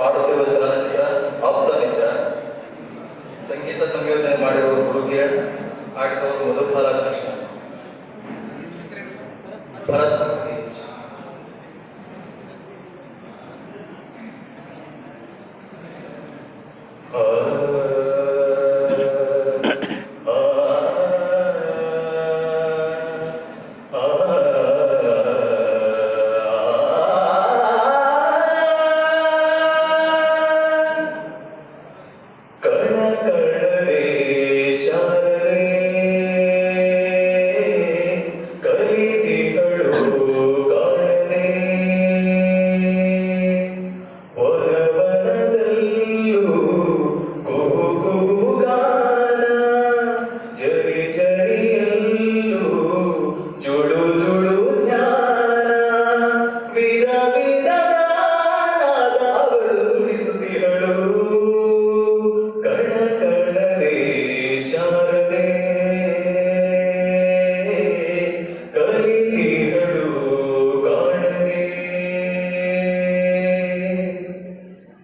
ಮಾಡುತ್ತಿರುವ ಚಲನಚಿತ್ರ ಆಪ್ತ ನಿಜ ಸಂಗೀತ ಸಂಯೋಜನೆ ಮಾಡಿರುವ ಹುಡುಗಿಯ ಆಡಿದವರು ಮಧುಪಾಲ ಕೃಷ್ಣ ಭರತ್ ಎಚ್.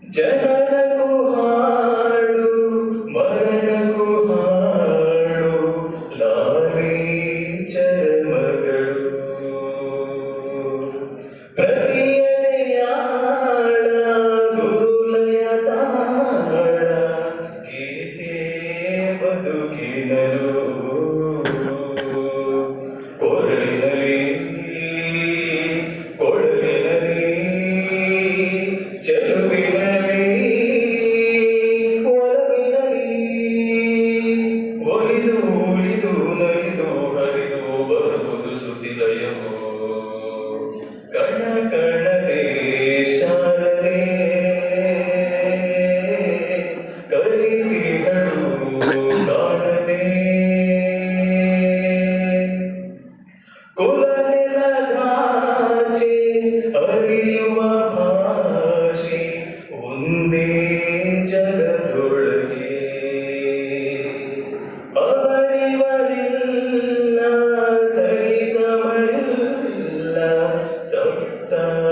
జనకు హాడు మరణకు హాడు లాలీ the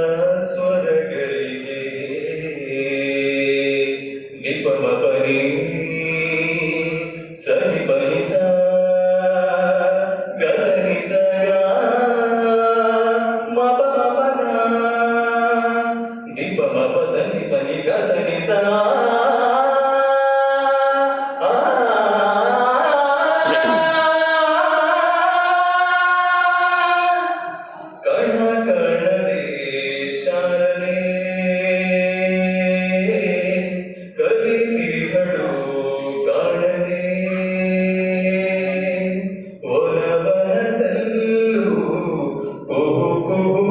Oh, oh.